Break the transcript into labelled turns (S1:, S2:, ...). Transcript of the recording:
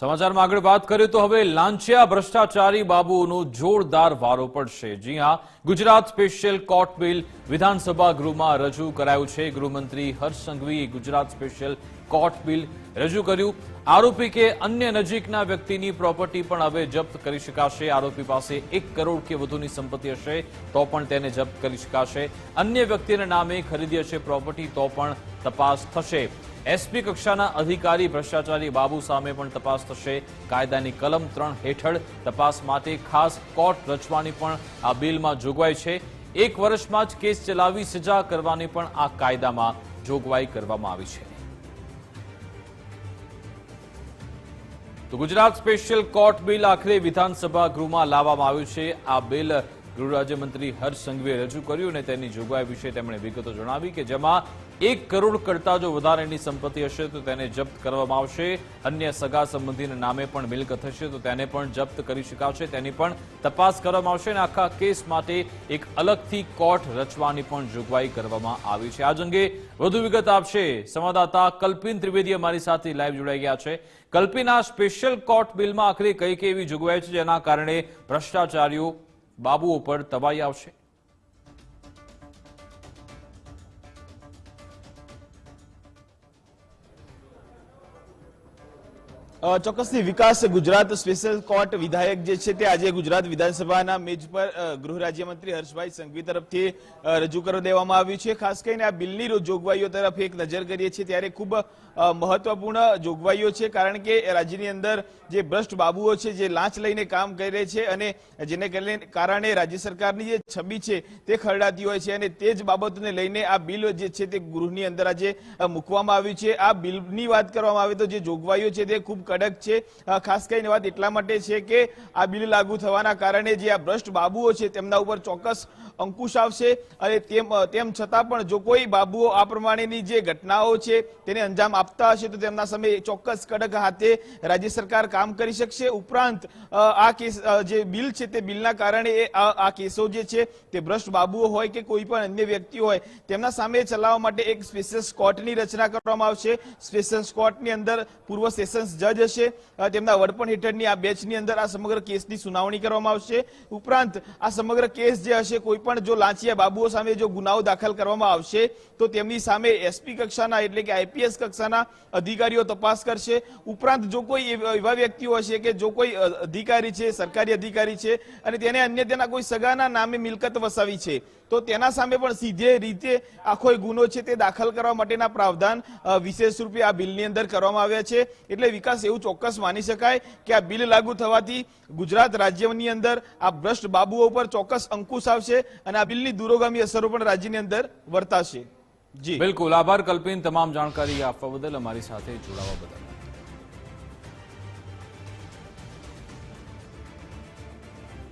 S1: સમાચારમાં આગળ વાત કરીએ તો હવે લાંચિયા ભ્રષ્ટાચારી બાબુઓનો જોરદાર વારો પડશે. જી હા, ગુજરાત સ્પેશિયલ કોર્ટ બિલ વિધાનસભા ગૃહમાં રજૂ કરાયું છે. ગૃહમંત્રી હર્ષ સંઘવીએ ગુજરાત સ્પેશિયલ કોર્ટ બિલ રજૂ કર્યું. આરોપી કે અન્ય નજીકના વ્યક્તિની પ્રોપર્ટી પણ હવે જપ્ત કરી શકાશે. આરોપી પાસે એક કરોડ કે વધુની સંપત્તિ હશે, તો પણ તેને જપ્ત કરી શકાશે. અન્ય વ્યક્તિના નામે ખરીદી હશે પ્રોપર્ટી, તો પણ તપાસ થશે. એસપી કક્ષાના અધિકારી ભ્રષ્ટાચારી બાબુ સામે પણ તપાસ થશે. કાયદાની કલમ ત્રણ હેઠળ તપાસ માટે ખાસ કોર્ટ રચવાની પણ આ બિલમાં જોગવાઈ છે. એક વર્ષમાં જ કેસ ચલાવી સજા કરવાની પણ આ કાયદામાં જોગવાઈ કરવામાં આવી છે. તો ગુજરાત સ્પેશિયલ કોર્ટ બિલ આખરે વિધાનસભા ગૃહમાં લાવવામાં આવ્યું છે. આ બિલ ગૃહ રાજ્યમંત્રી હર્ષ સંઘવીએ રજૂ કર્યું અને તેની જોગવાઈ વિશે તેમણે વિગતો જણાવી કે જેમાં એક કરોડ કરતા જો વધારેની સંપત્તિ હશે તો તેને જપ્ત કરવામાં આવશે. અન્ય સગા સંબંધીના નામે પણ મિલકત હશે તો તેને પણ જપ્ત કરી શકાશે. તેની પણ તપાસ કરવામાં આવશે અને આખા કેસ માટે એક અલગથી કોર્ટ રચવાની પણ જોગવાઈ કરવામાં આવી છે. આજ અંગે વધુ વિગત આપશે સંવાદદાતા કલ્પિન ત્રિવેદી અમારી સાથે લાઈવ જોડાઈ ગયા છે. કલ્પિન આ સ્પેશિયલ કોર્ટ બિલમાં આખરે કઈ કઈ એવી જોગવાઈ છે જેના કારણે ભ્રષ્ટાચારીઓ બાબુઓ પર તબાઈ આવશે?
S2: ચોક્કસથી વિકાસ ગુજરાત સ્પેશિયલ કોર્ટ વિધાયક જે છે તે આજે ગુજરાત વિધાનસભાના મેજ પર ગૃહ રાજ્યમંત્રી હર્ષભાઈ સંઘવી તરફથી રજૂ કરી દેવામાં આવ્યું છે. ખાસ કરીને આ બિલની જોગવાઈઓ તરફ એક નજર કરીએ છીએ ત્યારે ખૂબ મહત્વપૂર્ણ જોગવાઈઓ છે કારણ કે રાજ્યની અંદર જે ભ્રષ્ટ બાબુઓ છે જે લાંચ લઈને કામ કરી રહે છે અને જેને કારણે રાજ્ય સરકારની જે છબી છે તે ખરડાતી હોય છે અને તે જ બાબતોને લઈને આ બિલ જે છે તે ગૃહની અંદર આજે મૂકવામાં આવ્યું છે. આ બિલની વાત કરવામાં આવે તો જે જોગવાઈઓ છે તે ખૂબ કડક છે. ખાસ કરીને વાત એટલા માટે છે કે આ બિલ લાગુ થવાના કારણે જે આ ભ્રષ્ટ બાબુઓ છે તેમના ઉપર ચોક્કસ અંકુશ આવશે અને તેમ તેમ છતાં પણ જો કોઈ બાબુઓ આ પ્રમાણેની જે ઘટનાઓ છે તેને અંજામ આપતા હશે તો તેમના સામે ચોક્કસ કડક હાથે રાજ્ય સરકાર કામ કરી શકશે. ઉપરાંત આ કેસ જે બિલ છે તે બિલના કારણે આ કેસો જે છે તે ભ્રષ્ટ બાબુઓ હોય કે કોઈ પણ અન્ય વ્યક્તિ હોય તેમના સામે ચલાવવા માટે એક સ્પેશિયલ કોર્ટની રચના કરવામાં આવશે. સ્પેશિયલ કોર્ટની અંદર પૂર્વ સેશન્સ જજ હશે તેમના વડપણ હેઠળની આ બેચની અંદર આ સમગ્ર કેસની સુનાવણી કરવામાં આવશે. ઉપરાંત આ સમગ્ર કેસ જે હશે, કોઈ પણ જો લાંચિયા બાબુઓ સામે જો ગુનાઓ દાખલ કરવામાં આવશે, તો તેમની સામે એસપી કક્ષાના એટલે કે આઈપીએસ કક્ષાના અધિકારીઓ તપાસ કરશે. ઉપરાંત જો કોઈ એવા વ્યક્તિઓ હશે કે જો કોઈ અધિકારી છે, સરકારી અધિકારી છે, અને તેને અન્ય તેના કોઈ સગાના નામે મિલકત વસાવી છે તો તેના સામે પણ સીધે રીતે આખો ગુનો છે તે દાખલ કરવા માટેના પ્રાવધાન વિશેષ રૂપે આ બિલની અંદર કરવામાં આવ્યા છે. એટલે વિકાસ એવું ચોક્કસ માની શકાય કે આ બિલ લાગુ થવાથી ગુજરાત રાજ્યની અંદર આ ભ્રષ્ટ બાબુઓ પર ચોક્કસ અંકુશ આવશે અને આ બિલની દૂરોગામી અસરો પણ રાજ્યની અંદર વર્તાશે. જી.
S1: બિલકુલ. આભાર કલ્પિન. તમામ જાણકારી આપવા બદલ અમારી સાથે જોડાવા બદલ.